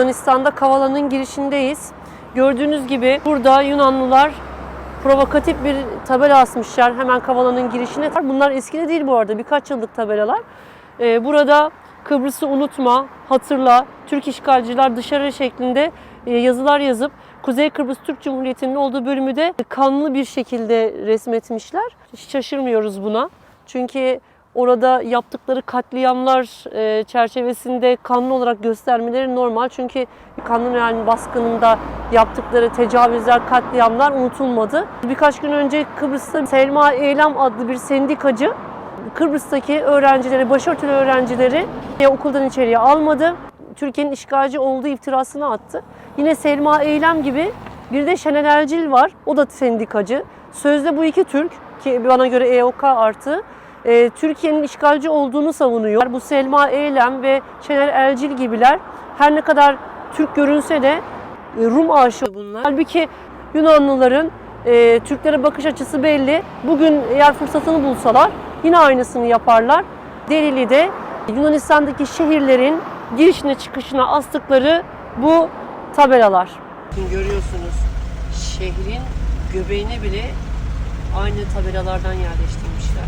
Yunanistan'da Kavala'nın girişindeyiz. Gördüğünüz gibi burada Yunanlılar provokatif bir tabela asmışlar hemen Kavala'nın girişine. Bunlar eski de değil bu arada birkaç yıllık tabelalar. Ee, burada Kıbrıs'ı unutma, hatırla, Türk işgalciler dışarı şeklinde e, yazılar yazıp Kuzey Kıbrıs Türk Cumhuriyeti'nin olduğu bölümü de kanlı bir şekilde resmetmişler. Hiç şaşırmıyoruz buna. Çünkü orada yaptıkları katliamlar e, çerçevesinde kanlı olarak göstermeleri normal. Çünkü kanlı Real'in baskınında yaptıkları tecavüzler, katliamlar unutulmadı. Birkaç gün önce Kıbrıs'ta Selma Eylem adlı bir sendikacı Kıbrıs'taki öğrencileri, başörtülü öğrencileri e, okuldan içeriye almadı. Türkiye'nin işgalci olduğu iftirasını attı. Yine Selma Eylem gibi bir de Şenel Ercil var. O da sendikacı. Sözde bu iki Türk ki bana göre EOK artı e, Türkiye'nin işgalci olduğunu savunuyor. Bu Selma Eylem ve Şener Ercil gibiler her ne kadar Türk görünse de e, Rum aşığı bunlar. Halbuki Yunanlıların e, Türklere bakış açısı belli. Bugün eğer fırsatını bulsalar yine aynısını yaparlar. Delili'de Yunanistan'daki şehirlerin girişine çıkışına astıkları bu tabelalar. Görüyorsunuz şehrin göbeğine bile aynı tabelalardan yerleştirmişler.